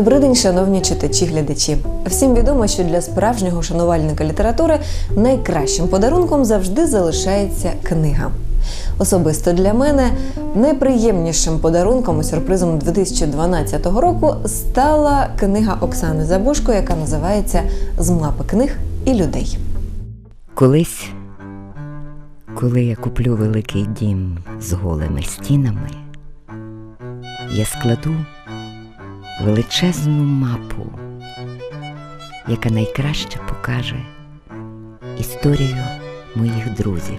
Добрий день, шановні читачі глядачі. Всім відомо, що для справжнього шанувальника літератури найкращим подарунком завжди залишається книга. Особисто для мене найприємнішим подарунком і сюрпризом 2012 року стала книга Оксани Забушко, яка називається З мапи книг і людей. Колись, коли я куплю великий дім з голими стінами, я складу величезну мапу, яка найкраще покаже історію моїх друзів.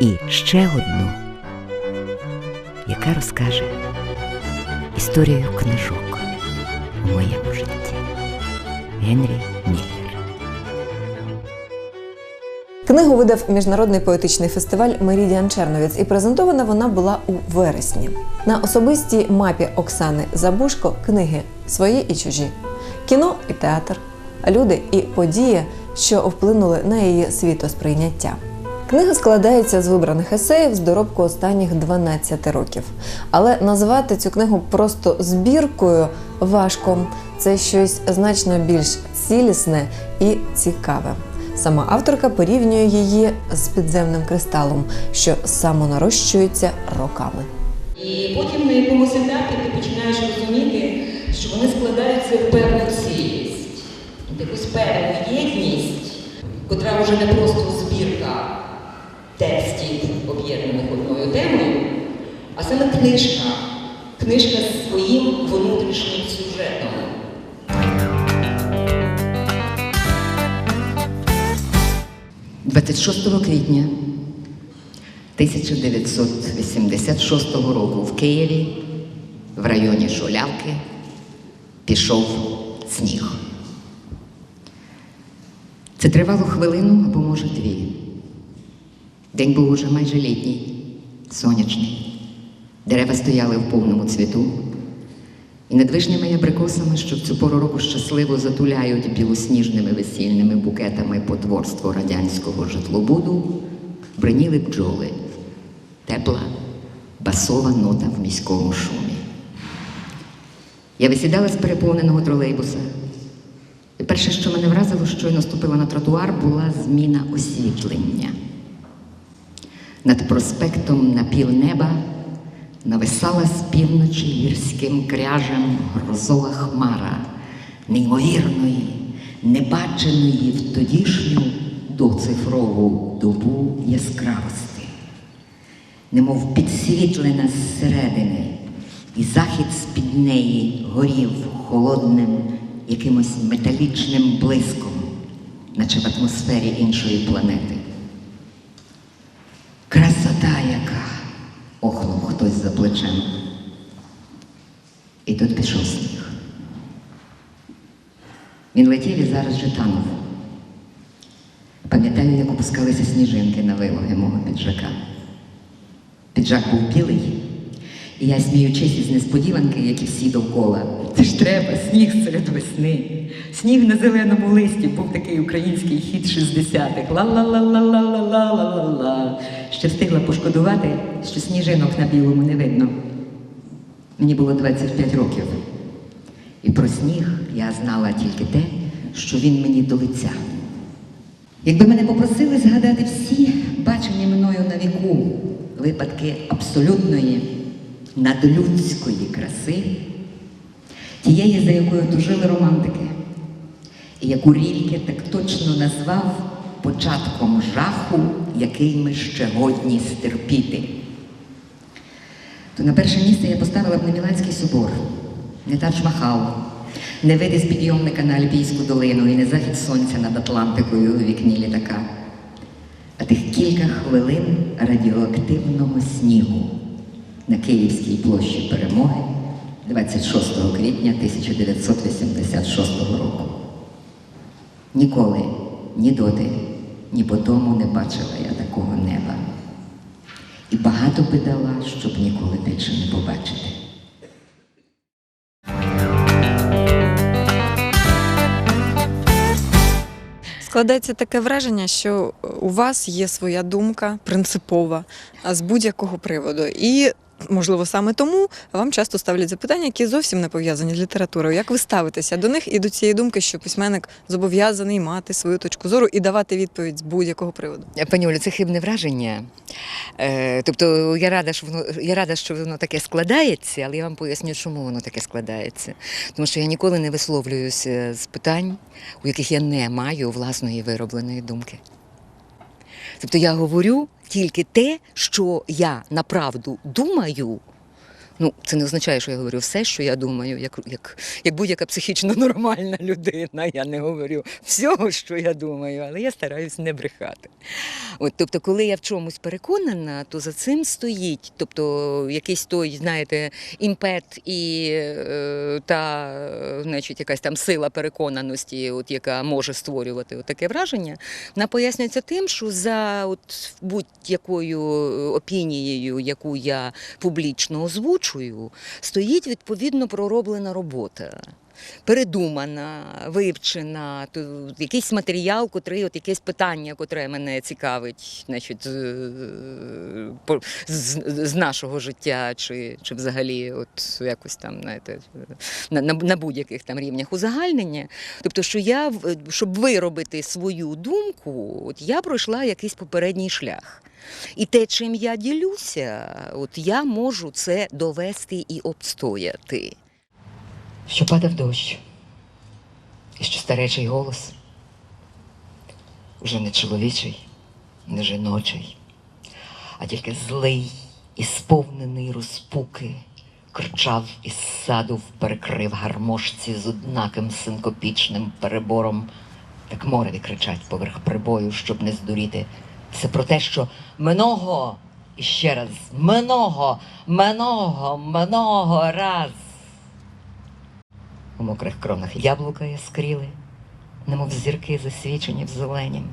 І ще одну, яка розкаже історію книжок у моєму житті. Генрі Міллер. Книгу видав міжнародний поетичний фестиваль Мерідіан Черновіць, і презентована вона була у вересні. На особистій мапі Оксани Забушко книги свої і чужі, кіно і театр, люди і події, що вплинули на її світосприйняття. Книга складається з вибраних есеїв з доробку останніх 12 років. Але назвати цю книгу просто збіркою важко. Це щось значно більш цілісне і цікаве. Сама авторка порівнює її з підземним кристалом, що самонарощується роками. І потім на якомусь етапі ти починаєш розуміти, що вони складаються в певну цілість, якусь певну єдність, котра вже не просто збірка текстів, об'єднаних одною темою, а саме книжка. Книжка з своїм внутрішнім сюжетом. – 26 квітня 1986 року в Києві, в районі Шулявки, пішов сніг. Це тривало хвилину або, може, дві. День був уже майже літній, сонячний. Дерева стояли в повному цвіту, і над вишнями абрикосами, що в цю пору року щасливо затуляють білосніжними весільними букетами потворство радянського житлобуду, бриніли бджоли, тепла, басова нота в міському шумі. Я висідала з переповненого тролейбуса. І перше, що мене вразило, щойно ступила на тротуар, була зміна освітлення. Над проспектом на півнеба нависала з півночі гірським кряжем грозова хмара неймовірної, небаченої в тодішню доцифрову добу яскравості, немов підсвітлена зсередини, і захід з-під неї горів холодним якимось металічним блиском, наче в атмосфері іншої планети. За плечем. І тут пішов сніг. Він летів і зараз же танув. Пам'ятаю, як опускалися сніжинки на вилоги мого піджака. Піджак був білий, і я, сміючись із несподіванки, як і всі довкола. Це ж треба, сніг серед весни. Сніг на зеленому листі був такий український хіт 60-х. Ла-ла-ла-ла-ла-ла-ла-ла-ла. Ще встигла пошкодувати, що сніжинок на білому не видно. Мені було 25 років. І про сніг я знала тільки те, що він мені до лиця. Якби мене попросили згадати всі бачені мною на віку випадки абсолютної надлюдської краси, тієї, за якою тужили романтики, і яку Рільке так точно назвав початком жаху, який ми ще годні стерпіти, то на перше місце я поставила б не Міланський собор, не Тадж-Махал, не види з підйомника на Альпійську долину і не захід сонця над Атлантикою у вікні літака, а тих кілька хвилин радіоактивного снігу на Київській площі Перемоги 26 квітня 1986 року. Ніколи, ні доти, ні по тому не бачила я такого неба. І багато би дала, щоб ніколи більше не побачити. Складається таке враження, що у вас є своя думка принципова з будь-якого приводу. І можливо, саме тому вам часто ставлять запитання, які зовсім не пов'язані з літературою. Як ви ставитеся до них і до цієї думки, що письменник зобов'язаний мати свою точку зору і давати відповідь з будь-якого приводу? Пані Олю, це хибне враження. Е, тобто я рада, що воно я рада, що воно таке складається, але я вам поясню, чому воно таке складається. Тому що я ніколи не висловлююся з питань, у яких я не маю власної виробленої думки. Тобто я говорю тільки те, що я направду думаю. Ну, це не означає, що я говорю все, що я думаю, як, як, як будь-яка психічно нормальна людина. Я не говорю всього, що я думаю, але я стараюсь не брехати. От, тобто, коли я в чомусь переконана, то за цим стоїть. Тобто, якийсь той, знаєте, імпет і е, та, е, значить, якась там сила переконаності, от, яка може створювати от таке враження, вона пояснюється тим, що за от, будь-якою опінією, яку я публічно озвучую, стоїть відповідно пророблена робота. Передумана, вивчена, то якийсь матеріал, котрий, от якесь питання, котре мене цікавить, значить, з, з, нашого життя, чи, чи взагалі, от якось там, знаєте, на, на, на будь-яких там рівнях узагальнення. Тобто, що я, щоб виробити свою думку, от я пройшла якийсь попередній шлях. І те, чим я ділюся, от я можу це довести і обстояти. Що падав дощ, і що старечий голос уже не чоловічий, не жіночий, а тільки злий і сповнений розпуки, кричав із саду перекрив гармошці з однаким синкопічним перебором. Так мореві кричать поверх прибою, щоб не здуріти. Це про те, що много, і ще раз, много, много, много раз. У мокрих кронах. Яблука яскріли, немов зірки засвічені в зеленім.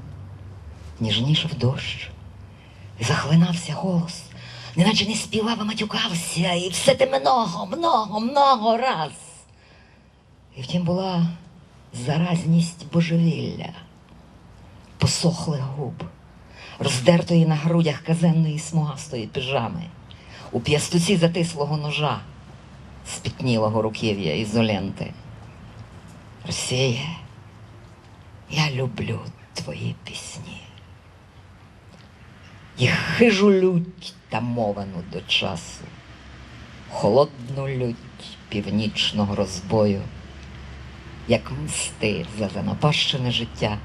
Ніжнішав дощ, і захлинався голос, неначе не співав, а матюкався, і все те много, много, много раз. І втім була заразність божевілля, посохлих губ, роздертої на грудях казенної смугастої піжами, у п'ястуці затислого ножа, спітнілого руків'я ізоленти. Росія, я люблю твої пісні. Їх хижу лють тамовану до часу, холодну лють північного розбою, як мсти за занапащене життя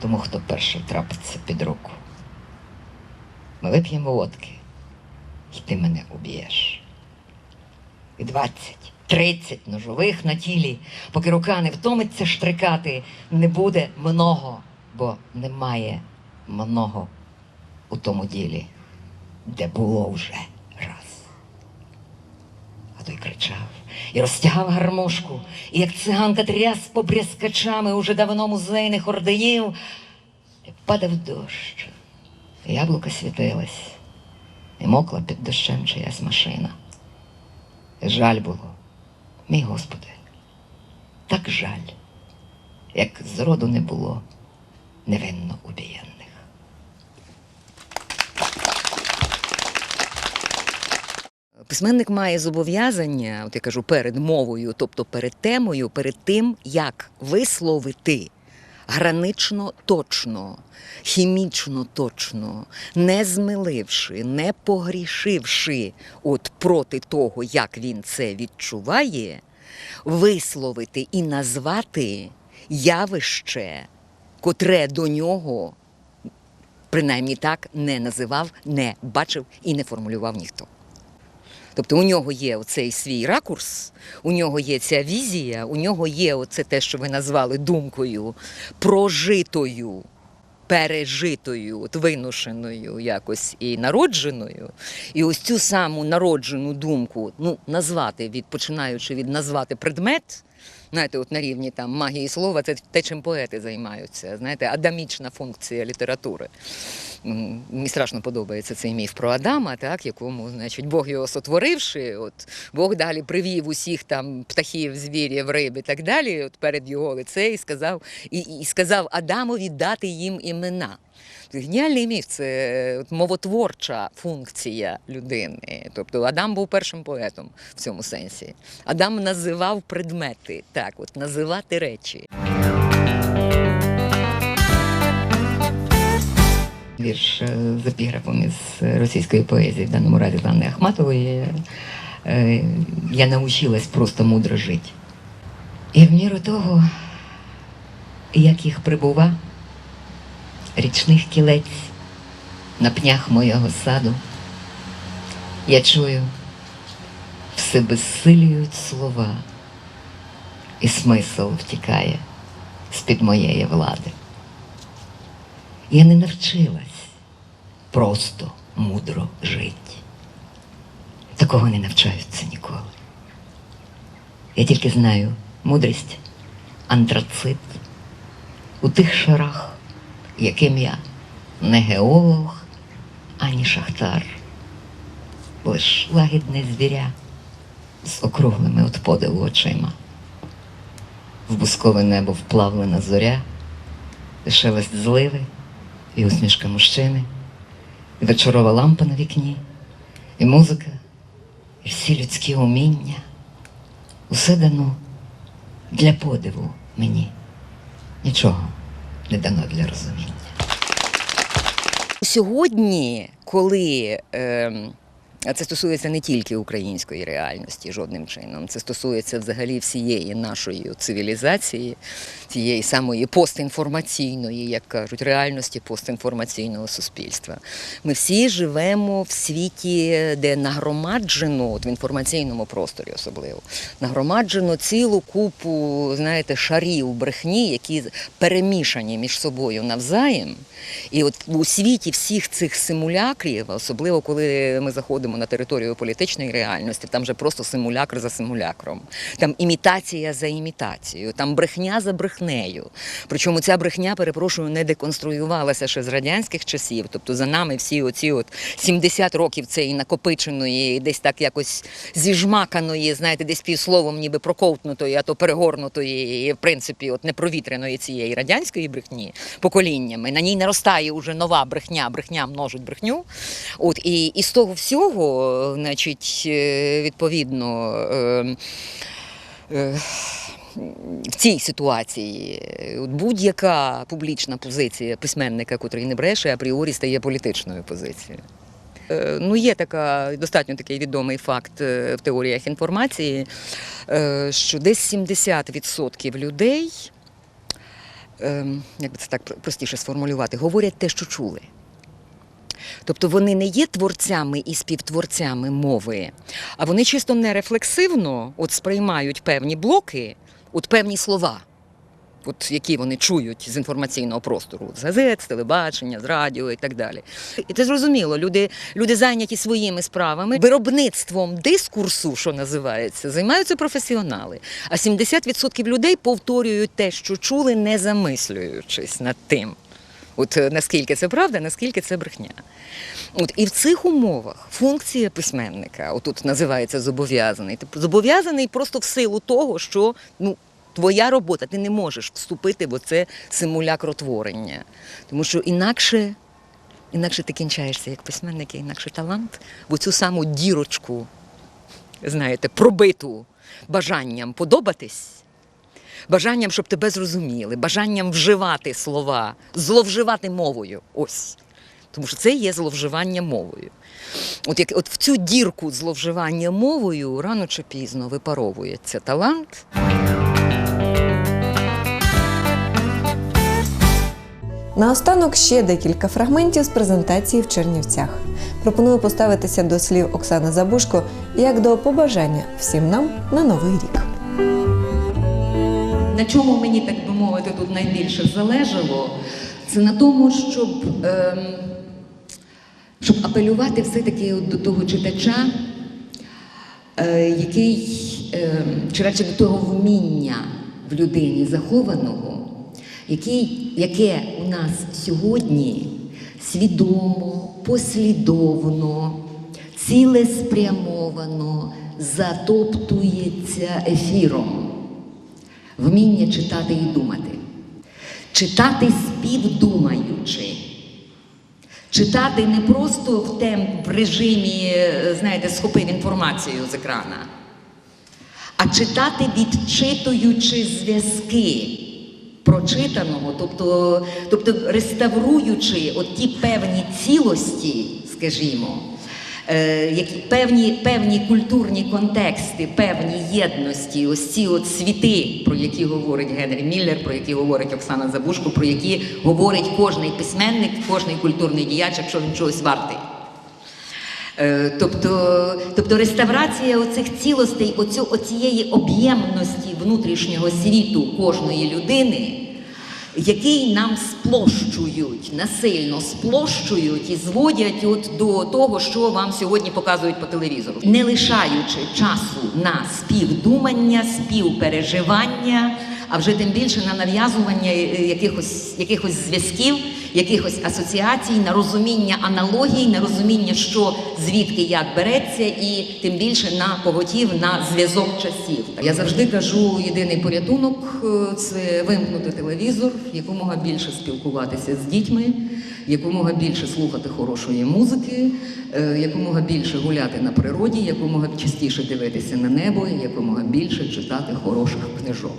тому, хто перший трапиться під руку. Ми вип'ємо водки, і ти мене уб'єш. І двадцять, тридцять ножових на тілі, поки рука не втомиться штрикати, не буде много, бо немає много у тому ділі, де було вже раз. А той кричав і розтягав гармошку, і як циганка тряс по брязкачами уже давно музейних орденів, падав дощ. Яблука світилась, і мокла під дощем чиясь машина. Жаль було, мій Господи, так жаль, як зроду не було невинно убієнних. Письменник має зобов'язання, от я кажу, перед мовою, тобто перед темою, перед тим, як висловити гранично точно, хімічно точно, не змиливши, не погрішивши от проти того, як він це відчуває, висловити і назвати явище, котре до нього, принаймні так, не називав, не бачив і не формулював ніхто. Тобто у нього є оцей свій ракурс, у нього є ця візія, у нього є оце те, що ви назвали думкою, прожитою, пережитою, от виношеною якось і народженою. І ось цю саму народжену думку, ну, назвати від, починаючи від назвати предмет. Знаєте, от на рівні там магії слова, це те, чим поети займаються. Знаєте, адамічна функція літератури. Мені страшно подобається цей міф про Адама, так, якому, значить, Бог його сотворивши, от Бог далі привів усіх там птахів, звірів, риб і так далі, от перед його лице і сказав, і, і сказав Адамові дати їм імена. Геніальний міф це е, мовотворча функція людини. Тобто Адам був першим поетом в цьому сенсі. Адам називав предмети, так, от називати речі. Вірш е, з епіграфом із російської поезії, в даному разі Анни Ахматової. е, Я научилась просто мудро жити. І в міру того, як їх прибува, річних кілець на пнях моєго саду, я чую, все безсилюють слова, і смисл втікає з-під моєї влади. Я не навчилась просто мудро жити. Такого не навчаються ніколи. Я тільки знаю мудрість, антрацит у тих шарах, яким я не геолог, ані шахтар, лиш лагідне звіря з округлими от подиву очима. В бускове небо вплавлена зоря, шелест зливи і усмішка мужчини, і вечорова лампа на вікні, і музика, і всі людські уміння. Усе дано для подиву мені. Нічого не дано для розуміння. Сьогодні, коли а це стосується не тільки української реальності жодним чином, це стосується взагалі всієї нашої цивілізації, тієї самої постінформаційної, як кажуть, реальності постінформаційного суспільства. Ми всі живемо в світі, де нагромаджено, от в інформаційному просторі особливо, нагромаджено цілу купу, знаєте, шарів брехні, які перемішані між собою навзаєм. І от у світі всіх цих симулякрів, особливо коли ми заходимо на територію політичної реальності, там же просто симулякр за симулякром, там імітація за імітацією, там брехня за брехнею. Причому ця брехня, перепрошую, не деконструювалася ще з радянських часів. Тобто за нами всі оці от 70 років цієї накопиченої, десь так якось зіжмаканої, знаєте, десь півсловом ніби проковтнутої, а то перегорнутої, і, в принципі, от непровітреної цієї радянської брехні поколіннями. На ній наростає уже нова брехня, брехня множить брехню. От і, і з того всього, значить, е, відповідно. е, е, в цій ситуації будь-яка публічна позиція письменника, котрий не бреше, апріорі стає політичною позицією. Ну, є така достатньо такий відомий факт в теоріях інформації, що десь 70% людей, е, як би це так простіше сформулювати, говорять те, що чули. Тобто вони не є творцями і співтворцями мови, а вони чисто нерефлексивно от сприймають певні блоки, от певні слова, от які вони чують з інформаційного простору, з газет, з телебачення, з радіо і так далі. І це зрозуміло, люди, люди зайняті своїми справами, виробництвом дискурсу, що називається, займаються професіонали. А 70% людей повторюють те, що чули, не замислюючись над тим. От е, наскільки це правда, наскільки це брехня. От і в цих умовах функція письменника, отут називається зобов'язаний. Ти зобов'язаний просто в силу того, що ну. Твоя робота, ти не можеш вступити в оце симулякротворення. Тому що інакше, інакше ти кінчаєшся як письменник, інакше талант, в оцю саму дірочку, знаєте, пробиту бажанням подобатись, бажанням, щоб тебе зрозуміли, бажанням вживати слова, зловживати мовою. Ось. Тому що це є зловживання мовою. От, як, от в цю дірку зловживання мовою рано чи пізно випаровується талант. Наостанок ще декілька фрагментів з презентації в Чернівцях. Пропоную поставитися до слів Оксани Забушко як до побажання всім нам на новий рік. На чому мені, так би мовити, тут найбільше залежало, це на тому, щоб, ем, щоб апелювати все-таки до того читача, е, який, ем, чи радше до того вміння в людині захованого, який, яке у нас сьогодні свідомо, послідовно, цілеспрямовано затоптується ефіром вміння читати і думати. Читати співдумаючи, Читати не просто в тем в режимі, знаєте, схопив інформацію з екрана, а читати відчитуючи зв'язки прочитаного, тобто, тобто реставруючи от ті певні цілості, скажімо, які певні, певні культурні контексти, певні єдності, ось ці от світи, про які говорить Генрі Міллер, про які говорить Оксана Забушко, про які говорить кожний письменник, кожний культурний діяч, якщо він чогось вартий. Е, Тобто, тобто реставрація оцих цілостей, оцю, оцієї об'ємності внутрішнього світу кожної людини, який нам сплощують, насильно сплощують і зводять от до того, що вам сьогодні показують по телевізору, не лишаючи часу на співдумання, співпереживання, а вже тим більше на нав'язування е, якихось, якихось зв'язків, якихось асоціацій, на розуміння аналогій, на розуміння, що звідки як береться, і тим більше на поготів на зв'язок часів. Я завжди кажу, єдиний порятунок е, це вимкнути телевізор, якомога більше спілкуватися з дітьми, якомога більше слухати хорошої музики, е, якомога більше гуляти на природі, якомога частіше дивитися на небо, якомога більше читати хороших книжок.